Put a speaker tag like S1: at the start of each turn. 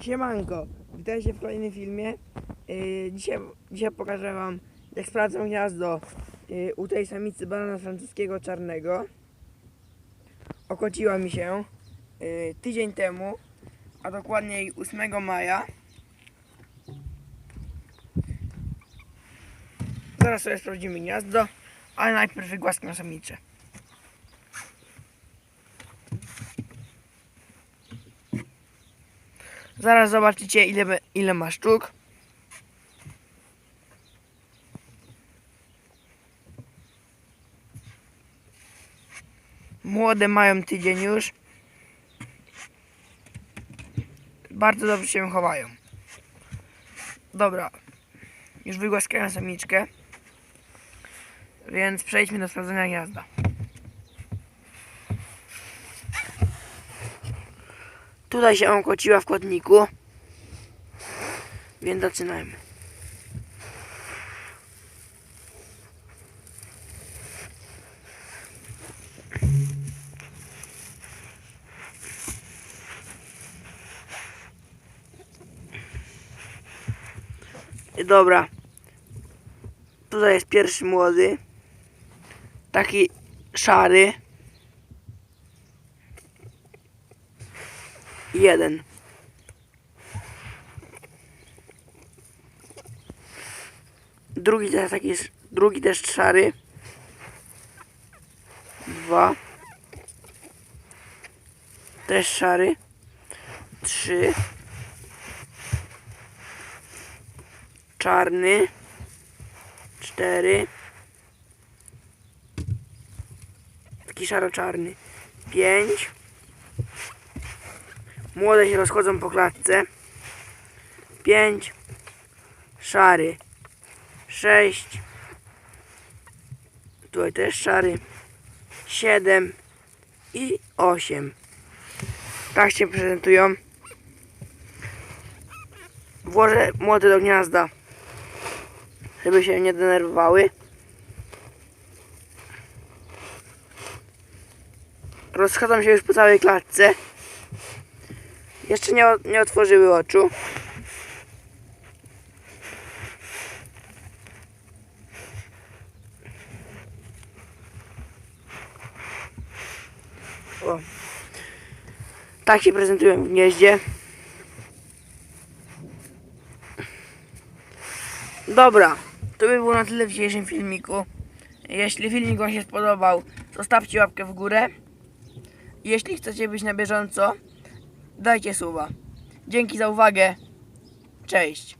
S1: Siemanko, witajcie w kolejnym filmie. Yy, dzisiaj, dzisiaj pokażę wam jak sprawdzam gniazdo yy, u tej samicy banana francuskiego czarnego. Okociła mi się yy, tydzień temu, a dokładniej 8 maja. Zaraz sobie sprawdzimy gniazdo, ale najpierw wygłaskam samiczę. Zaraz zobaczycie ile, ile ma sztuk. Młode mają tydzień już. Bardzo dobrze się chowają. Dobra. Już wygłaskałem samiczkę. Więc przejdźmy do sprawdzenia gniazda. Tutaj się on kociła w kotniku. Więc zaczynajmy. Dobra. Tutaj jest pierwszy młody. Taki szary. Jeden. Drugi też taki, drugi też szary. Dwa. Też szary. Trzy. Czarny. Cztery. Taki szaro-czarny. Pięć. Młode się rozchodzą po klatce. 5. Szary. 6. Tutaj też szary. 7. I 8. Tak się prezentują. Włożę młode do gniazda. Żeby się nie denerwowały. Rozchodzą się już po całej klatce. Jeszcze nie, nie otworzyły oczu. O. Tak się prezentują w gnieździe. Dobra, to by było na tyle w dzisiejszym filmiku. Jeśli filmik Wam się spodobał, zostawcie łapkę w górę. Jeśli chcecie być na bieżąco, dajcie suba. Dzięki za uwagę. Cześć.